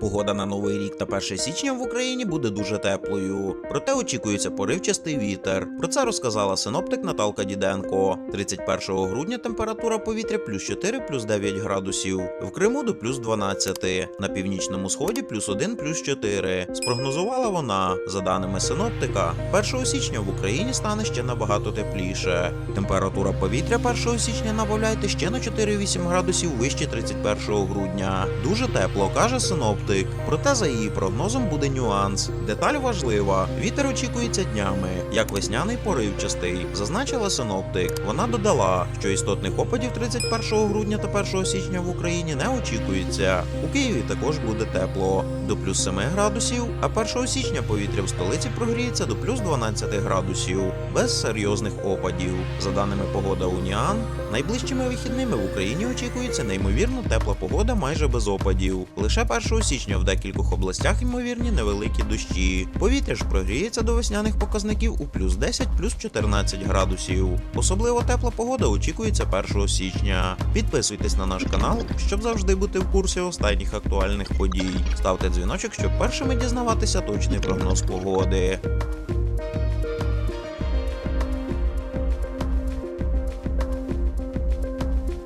Погода на новий рік та 1 січня в Україні буде дуже теплою. Проте очікується поривчастий вітер. Про це розказала синоптик Наталка Діденко. 31 грудня температура повітря плюс 4 плюс 9 градусів. В Криму до плюс 12. На північному сході плюс 1 плюс 4. Спрогнозувала вона, за даними синоптика, 1 січня в Україні стане ще набагато тепліше. Температура повітря 1 січня набавляйте ще на 4-8 градусів вище 31 грудня. Дуже тепло, каже синоптик. Проте за її прогнозом буде нюанс. Деталь важлива. Вітер очікується днями, як весняний поривчастий, зазначила синоптик. Вона додала, що істотних опадів 31 грудня та 1 січня в Україні не очікується. У Києві також буде тепло до плюс 7 градусів, а 1 січня повітря в столиці прогріється до плюс 12 градусів без серйозних опадів. За даними погода Уніан, найближчими вихідними в Україні очікується неймовірно тепла погода майже без опадів. Лише 1 січня в декількох областях ймовірні невеликі дощі. Повітря ж прогріється до весняних показників у плюс 10 плюс 14 градусів. Особливо тепла погода очікується 1 січня. Підписуйтесь на наш канал, щоб завжди бути в курсі останніх актуальних подій. Ставте дзвіночок, щоб першими дізнаватися точний прогноз погоди.